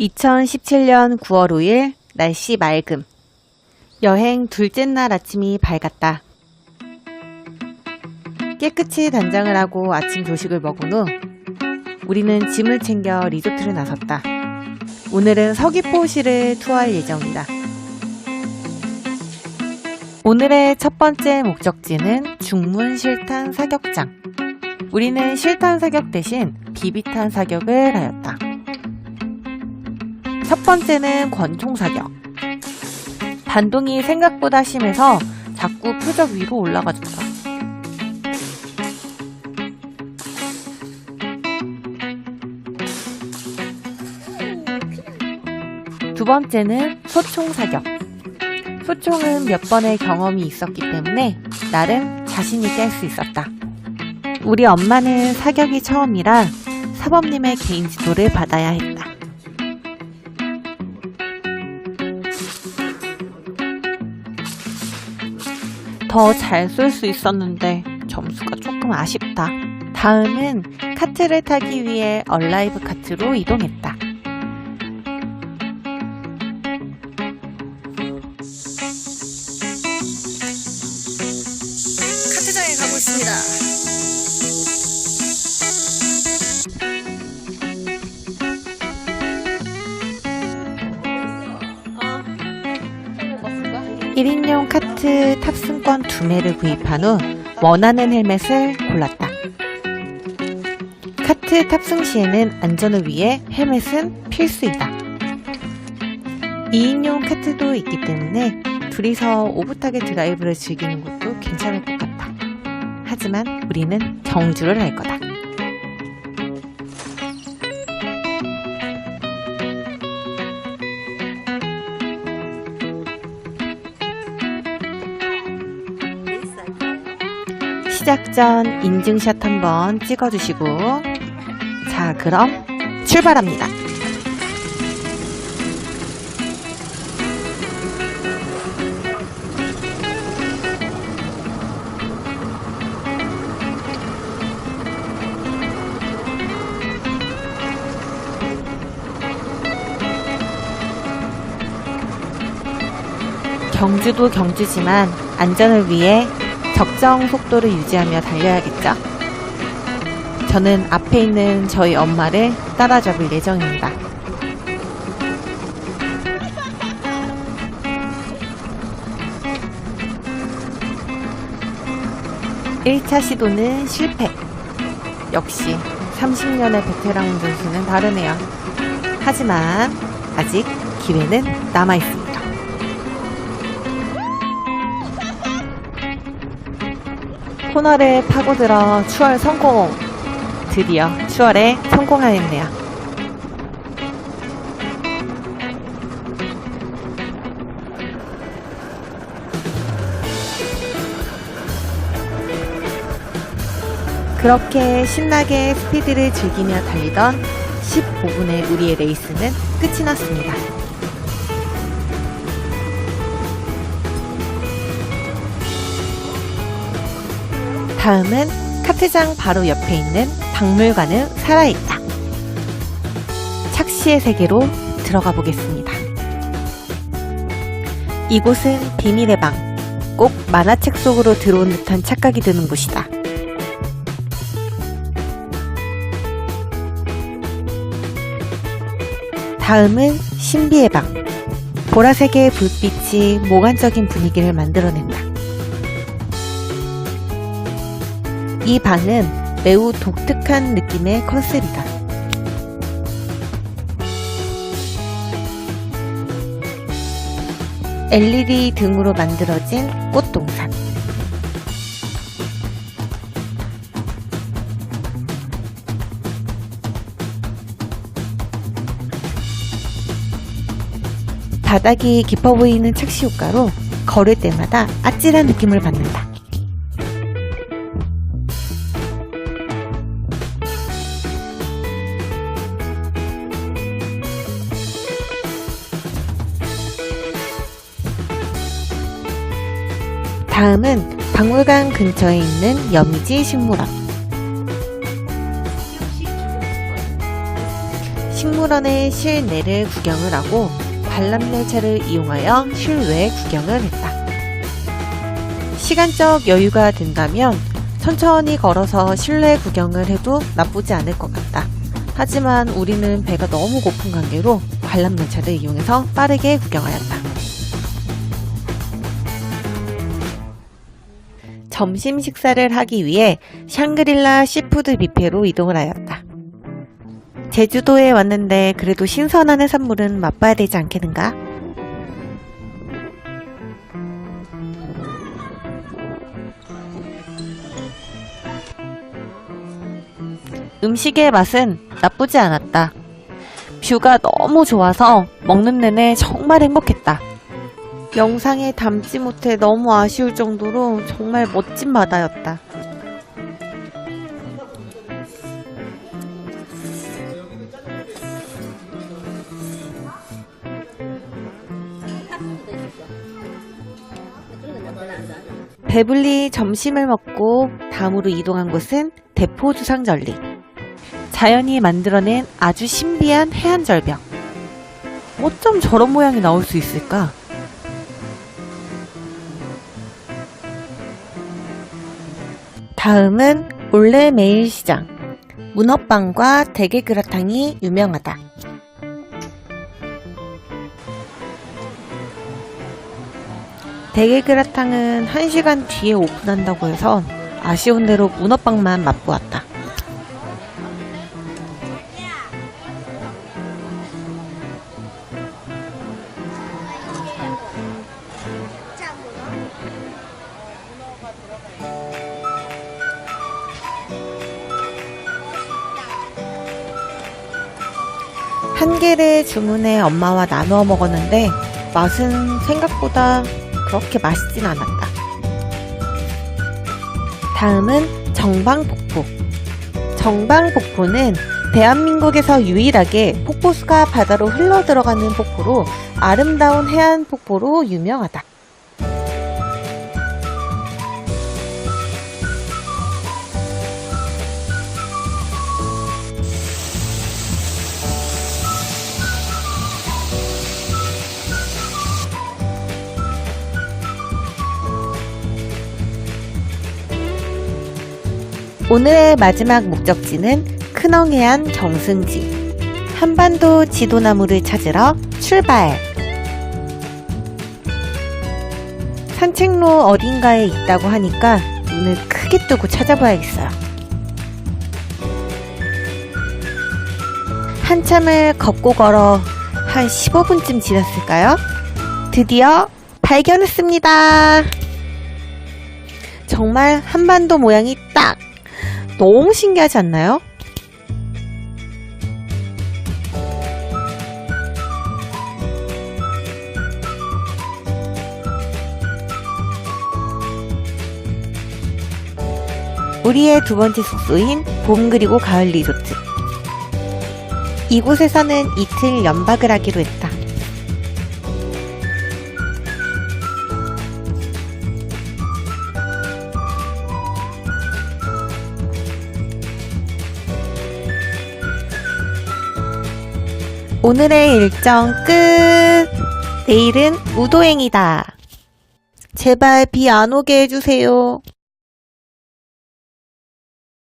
2017년 9월 5일 날씨 맑음. 여행 둘째 날 아침이 밝았다. 깨끗이 단장을 하고 아침 조식을 먹은 후 우리는 짐을 챙겨 리조트를 나섰다. 오늘은 서귀포시를 투어할 예정이다. 오늘의 첫 번째 목적지는 중문 실탄 사격장. 우리는 실탄 사격 대신 비비탄 사격을 하였다. 첫 번째는 권총 사격. 반동이 생각보다 심해서 자꾸 표적 위로 올라가졌다. 두 번째는 소총 사격. 소총은 몇 번의 경험이 있었기 때문에 나름 자신있게 할수 있었다. 우리 엄마는 사격이 처음이라 사범님의 개인 지도를 받아야 했다. 더잘쏠수 있었는데 점수가 조금 아쉽다. 다음은 카트를 타기 위해 얼라이브 카트로 이동했다. 카트장에 가고 있습니다. 1인용 카트 탑승권 2매를 구입한 후 원하는 헬멧을 골랐다. 카트 탑승 시에는 안전을 위해 헬멧은 필수이다. 2인용 카트도 있기 때문에 둘이서 오붓하게 드라이브를 즐기는 것도 괜찮을 것 같다. 하지만 우리는 경주를 할 거다. 시작 전 인증샷 한번 찍어주시고 자 그럼 출발합니다. 경주도 경주지만 안전을 위해 적정 속도를 유지하며 달려야겠죠? 저는 앞에 있는 저희 엄마를 따라잡을 예정입니다. 일차 시도는 실패. 역시 30년의 베테랑 운전수는 다르네요. 하지만 아직 기회는 남아 있습니다. 코너를 파고들어 추월 성공! 드디어 추월에 성공하였네요. 그렇게 신나게 스피드를 즐기며 달리던 15분의 우리의 레이스는 끝이 났습니다. 다음은 카트장 바로 옆에 있는 박물관은 살아있다. 착시의 세계로 들어가 보겠습니다. 이곳은 비밀의 방. 꼭 만화책 속으로 들어온 듯한 착각이 드는 곳이다. 다음은 신비의 방. 보라색의 불빛이 몽환적인 분위기를 만들어낸다. 이 방은 매우 독특한 느낌의 컨셉이다. LED 등으로 만들어진 꽃동산. 바닥이 깊어 보이는 착시 효과로 걸을 때마다 아찔한 느낌을 받는다. 다음은 박물관 근처에 있는 여미지 식물원. 식물원의 실내를 구경을 하고 관람열차를 이용하여 실외 구경을 했다. 시간적 여유가 된다면 천천히 걸어서 실내 구경을 해도 나쁘지 않을 것 같다. 하지만 우리는 배가 너무 고픈 관계로 관람열차를 이용해서 빠르게 구경하였다. 점심 식사를 하기 위해 샹그릴라 시푸드 뷔페로 이동을 하였다. 제주도에 왔는데 그래도 신선한 해산물은 맛봐야 되지 않겠는가? 음식의 맛은 나쁘지 않았다. 뷰가 너무 좋아서 먹는 내내 정말 행복했다. 영상에 담지 못해 너무 아쉬울 정도로 정말 멋진 바다였다. 배불리 점심을 먹고 다음으로 이동한 곳은 대포주상절리. 자연이 만들어낸 아주 신비한 해안절벽. 어쩜 저런 모양이 나올 수 있을까? 다음은 올레 매일 시장. 문어빵과 대게 그라탕이 유명하다. 대게 그라탕은 1시간 뒤에 오픈한다고 해서 아쉬운 대로 문어빵만 맛보았다. 한 개를 주문해 엄마와 나누어 먹었는데 맛은 생각보다 그렇게 맛있진 않았다. 다음은 정방폭포. 정방폭포는 대한민국에서 유일하게 폭포수가 바다로 흘러 들어가는 폭포로 아름다운 해안 폭포로 유명하다. 오늘의 마지막 목적지는 큰엉해안 정승지. 한반도 지도나무를 찾으러 출발! 산책로 어딘가에 있다고 하니까 눈을 크게 뜨고 찾아봐야겠어요. 한참을 걷고 걸어 한 15분쯤 지났을까요? 드디어 발견했습니다. 정말 한반도 모양이 딱 너무 신기하지 않나요? 우리의 두 번째 숙소인 봄 그리고 가을 리조트. 이곳에서는 이틀 연박을 하기로 했다. 오늘의 일정 끝! 내일은 우도행이다. 제발 비 안 오게 해주세요.